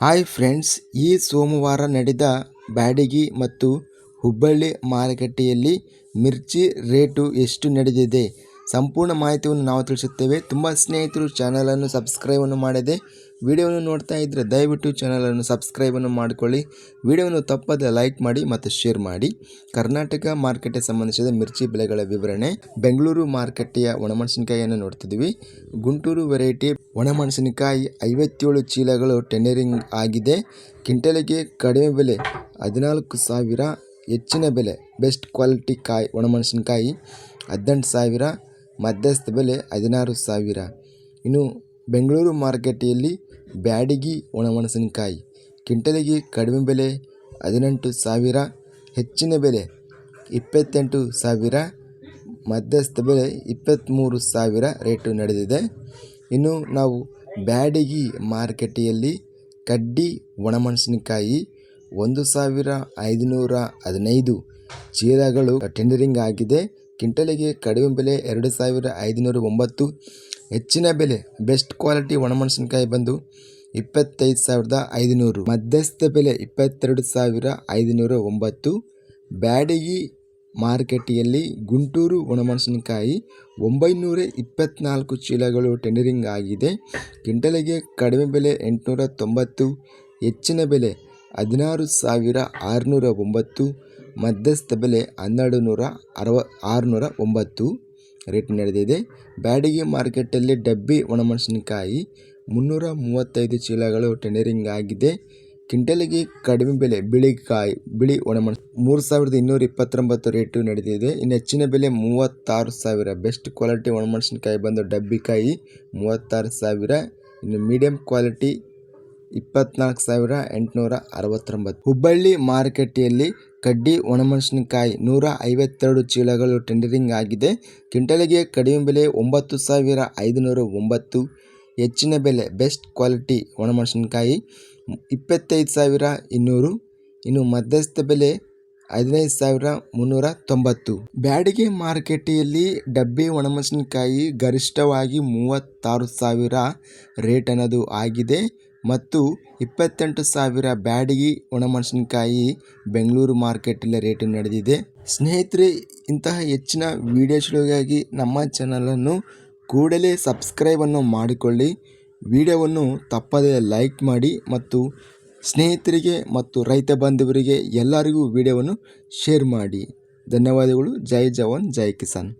Hi friends ಈ ಸೋಮವಾರ ನಡೆದ ಬ್ಯಾಡಗಿ ಮತ್ತು ಹುಬ್ಬಳ್ಳಿ ಮಾರುಕಟ್ಟೆಯಲ್ಲಿ ಮಿರ್ಚಿ ರೇಟು ಎಷ್ಟು ನಡೆದಿದೆ? ಸಂಪೂರ್ಣ ಮಾಹಿತಿಯನ್ನು ನಾವು ತಿಳಿಸುತ್ತೇವೆ. ತುಂಬ ಸ್ನೇಹಿತರು ಚಾನಲನ್ನು ಸಬ್ಸ್ಕ್ರೈಬನ್ನು ಮಾಡದೆ ವಿಡಿಯೋವನ್ನು ನೋಡ್ತಾ ಇದ್ದರೆ ದಯವಿಟ್ಟು ಚಾನಲನ್ನು ಸಬ್ಸ್ಕ್ರೈಬನ್ನು ಮಾಡಿಕೊಳ್ಳಿ. ವಿಡಿಯೋವನ್ನು ತಪ್ಪದೆ ಲೈಕ್ ಮಾಡಿ ಮತ್ತು ಶೇರ್ ಮಾಡಿ. ಕರ್ನಾಟಕ ಮಾರ್ಕೆಟ್ಗೆ ಸಂಬಂಧಿಸಿದ ಮಿರ್ಚಿ ಬೆಲೆಗಳ ವಿವರಣೆ. ಬೆಂಗಳೂರು ಮಾರುಕಟ್ಟೆಯ ಒಣಮೆಣಸಿನಕಾಯಿಯನ್ನು ನೋಡ್ತಿದ್ದೀವಿ. ಗುಂಟೂರು ವೆರೈಟಿ ಒಣಮೆಣಸಿನಕಾಯಿ ಐವತ್ತೇಳು ಚೀಲಗಳು ಟೆಂಡರಿಂಗ್ ಆಗಿದೆ. ಕ್ವಿಂಟಲಿಗೆ ಕಡಿಮೆ ಬೆಲೆ ಹದಿನಾಲ್ಕು ಸಾವಿರ, ಹೆಚ್ಚಿನ ಬೆಲೆ ಬೆಸ್ಟ್ ಕ್ವಾಲಿಟಿ ಕಾಯಿ ಒಣಮೆಣಸಿನಕಾಯಿ ಹದಿನೆಂಟು ಸಾವಿರ ಮಧ್ಯಸ್ಥ ಬೆಲೆ ಹದಿನಾರು ಸಾವಿರ. ಇನ್ನು ಬೆಂಗಳೂರು ಮಾರುಕಟ್ಟೆಯಲ್ಲಿ ಬ್ಯಾಡಗಿ ಒಣಮೆಣಸಿನಕಾಯಿ, ಕಿಂಟಲಿಗೆ ಕಡಿಮೆ ಬೆಲೆ ಹದಿನೆಂಟು ಸಾವಿರ, ಹೆಚ್ಚಿನ ಬೆಲೆ ಇಪ್ಪತ್ತೆಂಟು ಸಾವಿರ, ಮಧ್ಯಸ್ಥ ಬೆಲೆ ಇಪ್ಪತ್ತ್ಮೂರು ಸಾವಿರ ರೇಟು ನಡೆದಿದೆ. ಇನ್ನು ನಾವು ಬ್ಯಾಡಗಿ ಮಾರುಕಟ್ಟೆಯಲ್ಲಿ ಕಡ್ಡಿ ಒಣಮೆಣಸಿನಕಾಯಿ ಒಂದು ಸಾವಿರ ಐದುನೂರ ಹದಿನೈದು, ಚೀಲಗಳು ಟೆಂಡರಿಂಗ್ ಆಗಿದೆ. ಕ್ವಿಂಟಲಿಗೆ ಕಡಿಮೆ ಬೆಲೆ ಎರಡು ಸಾವಿರ ಐದುನೂರ ಒಂಬತ್ತು. ಹೆಚ್ಚಿನ ಬೆಲೆ, ಬೆಸ್ಟ್ ಕ್ವಾಲಿಟಿ ಒಣಮೆಣಸಿನಕಾಯಿ ಬಂದು ಇಪ್ಪತ್ತೈದು ಸಾವಿರದ ಐದುನೂರು. ಮಧ್ಯಸ್ಥ ಬೆಲೆ, ಇಪ್ಪತ್ತೆರಡು ಸಾವಿರ ಐದುನೂರ ಒಂಬತ್ತು. ಬ್ಯಾಡಗಿ ಮಾರುಕಟ್ಟೆಯಲ್ಲಿ ಗುಂಟೂರು ಒಣಮೆಣಸಿನಕಾಯಿ ಒಂಬೈನೂರ ಇಪ್ಪತ್ತ್ನಾಲ್ಕು ಚೀಲಗಳು ಟೆಂಡರಿಂಗ್ ಆಗಿದೆ. ಕಿಂಟಲಿಗೆ ಕಡಿಮೆ ಬೆಲೆ, ಎಂಟುನೂರ ತೊಂಬತ್ತು. ಹೆಚ್ಚಿನ ಬೆಲೆ, ಹದಿನಾರು ಸಾವಿರ ಆರುನೂರ ಒಂಬತ್ತು. ಮಧ್ಯಸ್ಥ ಬೆಲೆ ಹನ್ನೆರಡು ನೂರ ಅರವ, ಆರುನೂರ ಒಂಬತ್ತು ರೇಟ್ ನಡೆದಿದೆ. ಬ್ಯಾಡಗಿ ಮಾರ್ಕೆಟಲ್ಲಿ ಡಬ್ಬಿ ಒಣಮೆಣಸಿನಕಾಯಿ ಮುನ್ನೂರ ಮೂವತ್ತೈದು ಚೀಲಗಳು ಟೆಂಡರಿಂಗ್ ಆಗಿದೆ. ಕ್ವಿಂಟಲಿಗೆ ಕಡಿಮೆ ಬೆಲೆ ಬಿಳಿಕಾಯಿ, ಬಿಳಿ ಒಣಮೆಣಸು ಮೂರು ಸಾವಿರದ ಇನ್ನೂರ ಇಪ್ಪತ್ತೊಂಬತ್ತು ರೇಟು ನಡೆದಿದೆ. ಇನ್ನು ಹೆಚ್ಚಿನ ಬೆಲೆ ಮೂವತ್ತಾರು ಸಾವಿರ. ಬೆಸ್ಟ್ ಕ್ವಾಲಿಟಿ ಒಣಮೆಣಸಿನಕಾಯಿ ಬಂದು ಡಬ್ಬಿಕಾಯಿ ಮೂವತ್ತಾರು ಸಾವಿರ. ಇನ್ನು ಮೀಡಿಯಂ ಕ್ವಾಲಿಟಿ ಇಪ್ಪತ್ನಾಲ್ಕು ಸಾವಿರ ಎಂಟುನೂರ ಅರವತ್ತೊಂಬತ್ತು. ಹುಬ್ಬಳ್ಳಿ ಮಾರುಕಟ್ಟೆಯಲ್ಲಿ ಕಡ್ಡಿ, ಒಣಮೆಣಸಿನಕಾಯಿ ನೂರ ಐವತ್ತೆರಡು ಚೀಲಗಳು ಟೆಂಡರಿಂಗ್ ಆಗಿದೆ. ಕ್ವಿಂಟಲಿಗೆ ಕಡಿಮೆ ಬೆಲೆ ಒಂಬತ್ತು ಸಾವಿರ ಐದುನೂರ ಒಂಬತ್ತು. ಹೆಚ್ಚಿನ ಬೆಲೆ ಬೆಸ್ಟ್ ಕ್ವಾಲಿಟಿ ಒಣಮೆಣಸಿನಕಾಯಿ ಇಪ್ಪತ್ತೈದು ಸಾವಿರ ಇನ್ನೂರು. ಇನ್ನು ಮಧ್ಯಸ್ಥ ಬೆಲೆ ಹದಿನೈದು ಸಾವಿರ ಮುನ್ನೂರ ತೊಂಬತ್ತು. ಬ್ಯಾಡಿಗೆ ಮಾರುಕಟ್ಟೆಯಲ್ಲಿ ಡಬ್ಬಿ ಒಣಮೆಣಸಿನಕಾಯಿ ಗರಿಷ್ಠವಾಗಿ ಮೂವತ್ತಾರು ಸಾವಿರ ರೇಟ್ ಅನ್ನೋದು ಆಗಿದೆ. ಮತ್ತು ಇಪ್ಪತ್ತೆಂಟು ಸಾವಿರ ಬ್ಯಾಡಗಿ ಒಣಮೆಣಸಿನಕಾಯಿ ಬೆಂಗಳೂರು ಮಾರ್ಕೆಟಲ್ಲಿ ರೇಟು ನಡೆದಿದೆ. ಸ್ನೇಹಿತರೆ, ಇಂತಹ ಹೆಚ್ಚಿನ ವೀಡಿಯೋಸ್ಗಳಿಗಾಗಿ ನಮ್ಮ ಚಾನಲನ್ನು ಕೂಡಲೇ ಸಬ್ಸ್ಕ್ರೈಬನ್ನು ಮಾಡಿಕೊಳ್ಳಿ. ವಿಡಿಯೋವನ್ನು ತಪ್ಪದೇ ಲೈಕ್ ಮಾಡಿ ಮತ್ತು ಸ್ನೇಹಿತರಿಗೆ ಮತ್ತು ರೈತ ಬಾಂಧವರಿಗೆ ಎಲ್ಲರಿಗೂ ವಿಡಿಯೋವನ್ನು ಶೇರ್ ಮಾಡಿ. ಧನ್ಯವಾದಗಳು. ಜೈ ಜವಾನ್, ಜೈ ಕಿಸಾನ್.